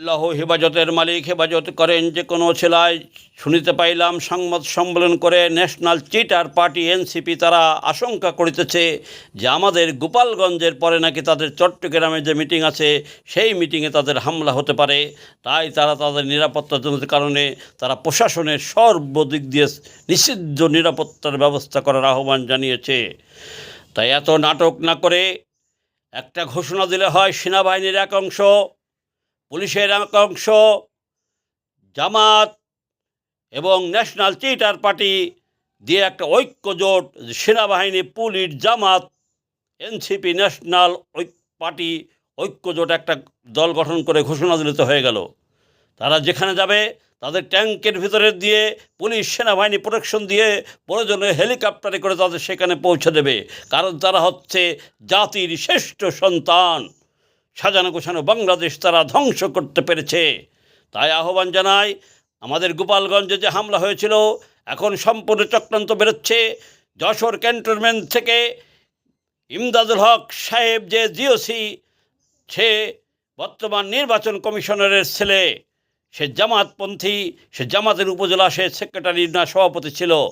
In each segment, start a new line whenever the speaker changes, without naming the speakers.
আল্লাহ হেফাজতের মালিক হেফাজত করেন যে কোনো ছেলায় শুনিতে পাইলাম সংবাদ সম্মেলন করে ন্যাশনাল চিটার পার্টি এনসিপি তারা আশঙ্কা করিতেছে যে আমাদের গোপালগঞ্জের পরে নাকি তাদের চট্টগ্রামে যে মিটিং আছে, সেই মিটিংয়ে তাদের হামলা হতে পারে। তাই তারা তাদের নিরাপত্তাজনিত কারণে তারা প্রশাসনের সর্বদিক দিয়ে নিষিদ্ধ নিরাপত্তার ব্যবস্থা করার আহ্বান জানিয়েছে। তাই এত নাটক না করে একটা ঘোষণা দিলে হয় সেনাবাহিনীর এক অংশ পুলিশের এক অংশ জামাত এবং ন্যাশনাল চিটার পার্টি দিয়ে একটা ঐক্য জোট সেনাবাহিনী, পুলিশ, জামাত, এনসিপি, ন্যাশনাল ঐক- পার্টি ঐক্যজোট একটা দল গঠন করে ঘোষণা দিলে তো হয়ে গেল। তারা যেখানে যাবে, তাদের ট্যাঙ্কের ভিতরে দিয়ে পুলিশ সেনাবাহিনী প্রোটেকশন দিয়ে প্রয়োজনে হেলিকপ্টারে করে তাদের সেখানে পৌঁছে দেবে। কারণ তারা হচ্ছে জাতির শ্রেষ্ঠ সন্তান। সাজানো গোছানো বাংলাদেশ তারা ধ্বংস করতে পেরেছে। তাই আহ্বান জানাই, আমাদের গোপালগঞ্জে যে হামলা হয়েছিল, এখন সম্পূর্ণ চক্রান্ত বেরোচ্ছে। যশোর ক্যান্টনমেন্ট থেকে ইমদাদুল হক সাহেব যে জিওসি, সে বর্তমান নির্বাচন কমিশনারের ছেলে, সে জামাতপন্থী, সে জামাতের উপজেলা সে সেক্রেটারি না সভাপতি ছিল।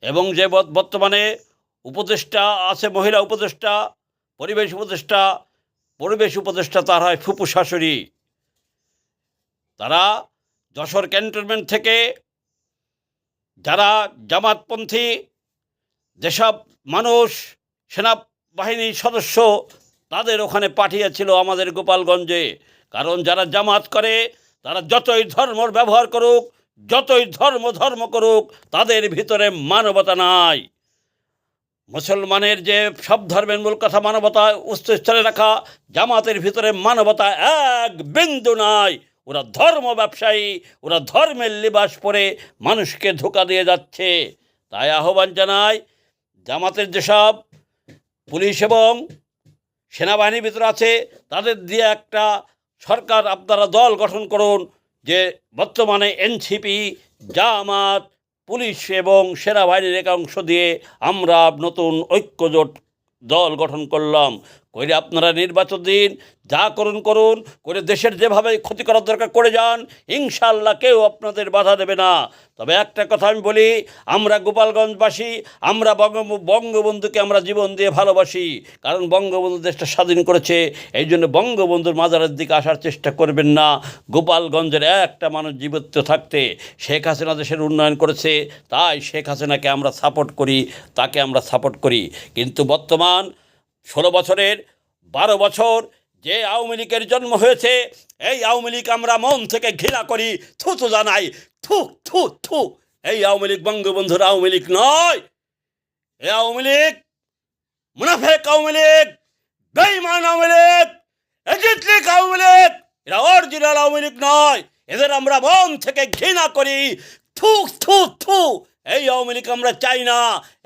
এবং যে বর্ত- বর্তমানে উপদেষ্টা আছে, মহিলা উপদেষ্টা, পরিবেশ উপদেষ্টা পরিবেশ উপদেষ্টা তার হয় ফুপু শাশুড়ি। তারা যশোর ক্যান্টনমেন্ট থেকে যারা জামাতপন্থী, যেসব মানুষ সেনাবাহিনীর সদস্য তাদের ওখানে পাঠিয়েছিল আমাদের গোপালগঞ্জে। কারণ যারা জামাত করে, তারা যতই ধর্মর ব্যবহার করুক, যতই ধর্ম ধর্ম করুক, তাদের ভিতরে মানবতা নাই। মুসলমানের যে সব ধর্মের মূল কথা মানবতা উচ্চস্থলে রাখা, জামাতের ভিতরে মানবতা এক বিন্দু নাই। ওরা ধর্ম ব্যবসায়ী, ওরা ধর্মের লিবাস পরে মানুষকে ধোকা দিয়ে যাচ্ছে। তাই আহ্বান জানাই, জামাতের যেসব পুলিশ এবং সেনাবাহিনীর ভিতরে আছে, তাদের দিয়ে একটা সরকার আপনারা দল গঠন করুন যে বর্তমানে এনসিপি, জামাত পুলিশ এবং সেনাবাহিনীর একাংশ দিয়ে আমরা নতুন ঐক্যজোট দল গঠন করলাম। করে আপনারা নির্বাচন দিন যা করুন করুন করে দেশের যেভাবে ক্ষতি করার দরকার করে যান ইনশাল্লাহ কেউ আপনাদের বাধা দেবে না। তবে একটা কথা আমি বলি, আমরা গোপালগঞ্জবাসী, আমরা বঙ্গ, বঙ্গবন্ধুকে আমরা জীবন দিয়ে ভালোবাসি, কারণ বঙ্গবন্ধু দেশটা স্বাধীন করেছে এই জন্য বঙ্গবন্ধুর মাজারের দিকে আসার চেষ্টা করবেন না। গোপালগঞ্জের একটা মানুষ জীবিত থাকতে শেখ হাসিনা দেশের উন্নয়ন করেছে, তাই শেখ হাসিনাকে আমরা সাপোর্ট করি, তাকে আমরা সাপোর্ট করি। কিন্তু বর্তমান ষোলো বছরের বারো বছর যে আওয়ামী লীগের জন্ম হয়েছে, এই আওয়ামী লীগ আমরা মন থেকে ঘৃণা করি থু থু জানাই থু থু থু এই আওয়ামী লীগ বঙ্গবন্ধুর আওয়ামী লীগ নয়। এই আওয়ামী লীগ মুনাফেক আওয়ামী লীগ বেইমান আওয়ামী লীগ এজিত লীগ আওয়ামী লীগ, এরা অরিজিনাল আওয়ামী লীগ নয়। এদের আমরা মন থেকে ঘৃণা করি থু থু থু এই আওয়ামী লীগ আমরা চাই না।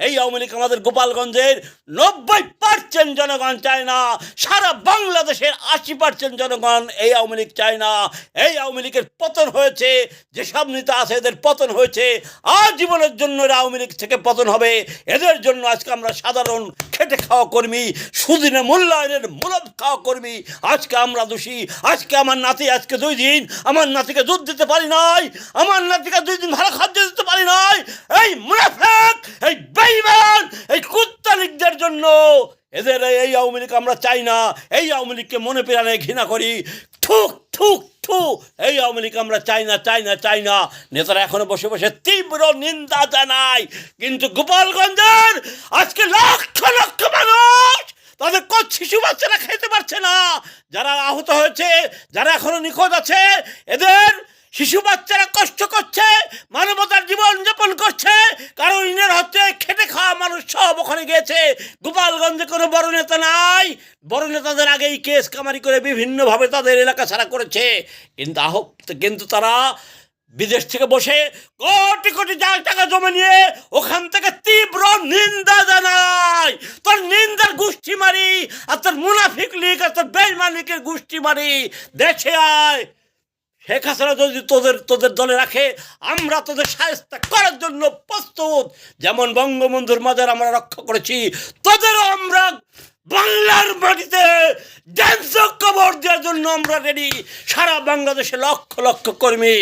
এই আওয়ামী লীগ আমাদের গোপালগঞ্জের নব্বই পার্সেন্ট জনগণ চায় না। সারা বাংলাদেশের আশি পার্সেন্ট জনগণ এই আওয়ামী লীগ চায় না। এই আওয়ামী লীগের পতন হয়েছে, যেসব নেতা আছে এদের পতন হয়েছে। আজীবনের জন্য এরা আওয়ামী লীগ থেকে পতন হবে। এদের জন্য আজকে আমরা সাধারণ খেটে খাওয়া কর্মী, সুদিনে মূল্যায়নের মূলব খাওয়া কর্মী। আজকে আমরা দোষী, আজকে আমার নাতি আজকে দুই দিন, আমার নাতিকে দুধ দিতে পারি নাই, আমার নাতিকে দুই দিন ভালো খাদ্য দিতে পারি নাই। এই মুনাফেক, এই বেইমান এই কুত্তা লীগদের জন্য এদের এই- এই আওয়ামী লীগ আমরা চাই না, এই আওয়ামী লীগকে মনে প্রাণে ঘৃণা করি। থুক থুক থু এই আওয়ামী লীগ আমরা চাই না চাই না চাই না। নেতারা এখনও বসে বসে তীব্র নিন্দা জানায়। কিন্তু গোপালগঞ্জের আজকে লক্ষ লক্ষ মানুষ তাদের কোন শিশু বাচ্চারা খেতে পারছে না। যারা আহত হয়েছে, যারা এখনও নিখোঁজ আছে, এদের শিশু বাচ্চারা কষ্ট করছে, মানবতার জীবন যাপন করছে, কারণ ইনের মানুষ সব ওখানে গিয়েছে। গোপালগঞ্জে কোনো বড় নেতা নাই। বড় নেতাদের আগেই কেস কামারি করে বিভিন্নভাবে তাদের এলাকা ছাড়া করেছে। কিন্তু আহ কিন্তু তারা বিদেশ থেকে বসে কোটি কোটি টাকা জমে নিয়ে ওখান থেকে তীব্র নিন্দা জানায়। তোর নিন্দার গোষ্ঠী মারি, আর তোর মুনাফিক লীগ, আর তোর বেইমান লীগের গোষ্ঠী মারি। দেশে আয়। শেখ হাসিনা যদি তোদের তোদের দলে রাখে, আমরা তোদের সাহেস্তা করার জন্য প্রস্তুত। যেমন বঙ্গবন্ধুর মাদের আমরা রক্ষা করেছি, তোদেরও আমরা বাংলার মাটিতে ড্যান্স কবর দেওয়ার জন্য আমরা রেডি সারা বাংলাদেশে লক্ষ লক্ষ কর্মী।